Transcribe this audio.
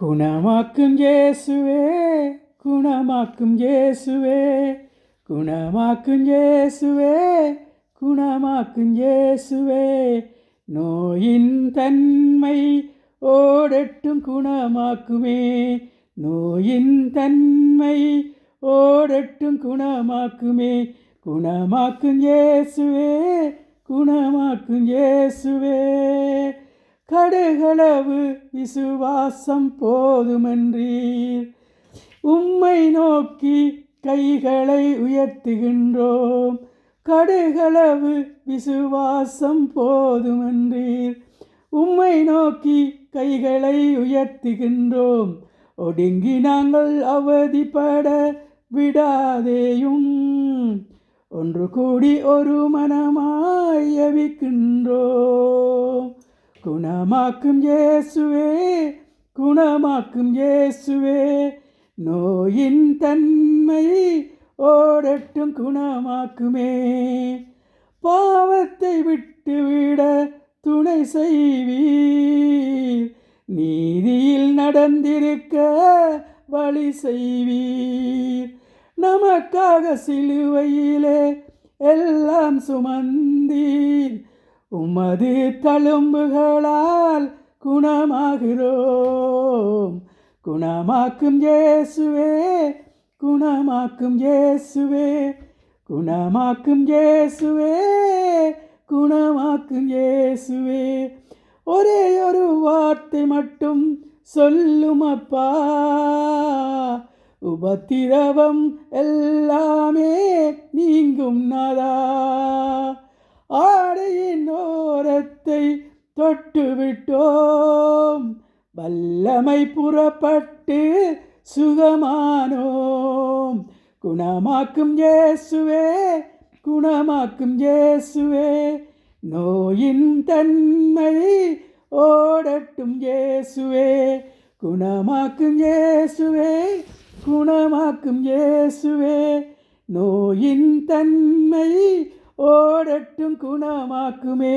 குணமாக்கும் ஜேசுவே குணமாக்கும் ஜேசுவே குணமாக்கும் ஜேசுவே குணமாக்கும் ஜேசுவே நோயின் தன்மை ஓடட்டும் குணமாக்குமே நோயின் தன்மை ஓடட்டும் குணமாக்குமே. குணமாக்கும் ஜேசுவே குணமாக்கும் ஜேசுவே கடுகளவு விசுவாசம் போதுமென்றீர். உம்மை நோக்கி கைகளை உயர்த்துகின்றோம். கடுகளவு விசுவாசம் போதுமென்றீர். உம்மை நோக்கி கைகளை உயர்த்துகின்றோம். ஒடுங்கி நாங்கள் அவதிப்பட விடாதேயும். ஒன்று கூடி ஒரு மனமாய் அவிக்கின்றோம் குணமாக்கும் இயேசுவே குணமாக்கும் இயேசுவே. நோயின் தன்மை ஓடட்டும் குணமாக்குமே. பாவத்தை விட்டுவிட துணை செய்வீர். நீதியில் நடந்திருக்க வழி செய்வீர். நமக்காக சிலுவையிலே எல்லாம் சுமந்தீர். உமது தழும்புகளால் குணமாகிறோம். குணமாக்கும் இயேசுவே குணமாக்கும் இயேசுவே குணமாக்கும் இயேசுவே குணமாக்கும் இயேசுவே. ஒரே ஒரு வார்த்தை மட்டும் சொல்லும் அப்பா. உபத்திரவம் எல்லாமே நீங்கும் நாதா ஓரத்தை தொட்டுவிட்டோம் வல்லமை புறப்பட்டு சுகமானோம். குணமாக்கும் இயேசுவே குணமாக்கும் இயேசுவே. நோயின் தன்மை ஓடட்டும் இயேசுவே. குணமாக்கும் இயேசுவே குணமாக்கும் இயேசுவே. நோயின் தன்மை ஓடட்டும் குணமாக்குமே.